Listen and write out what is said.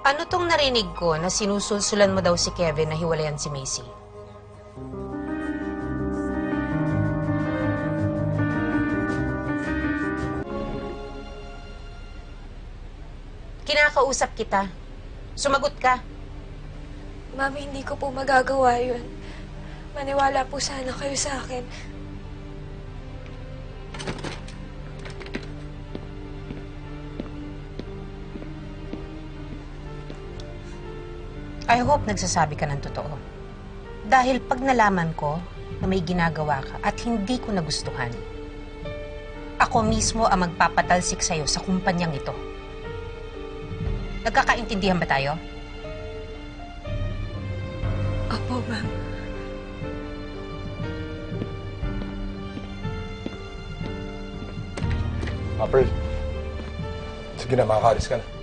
Ano tong narinig ko na sinusulsulan mo daw si Kevin na hiwalayan si Macy? Kinakausap kita. Sumagot ka. Mami, hindi ko po magagawa yun. Maniwala po sana kayo sa akin. I hope nagsasabi ka ng totoo. Dahil pag nalaman ko na may ginagawa ka at hindi ko nagustuhan, ako mismo ang magpapatalsik sa'yo sa kumpanyang ito. Nagkakaintindihan ba tayo? Opo, ma'am. April. Sige na, makakaalis ka na.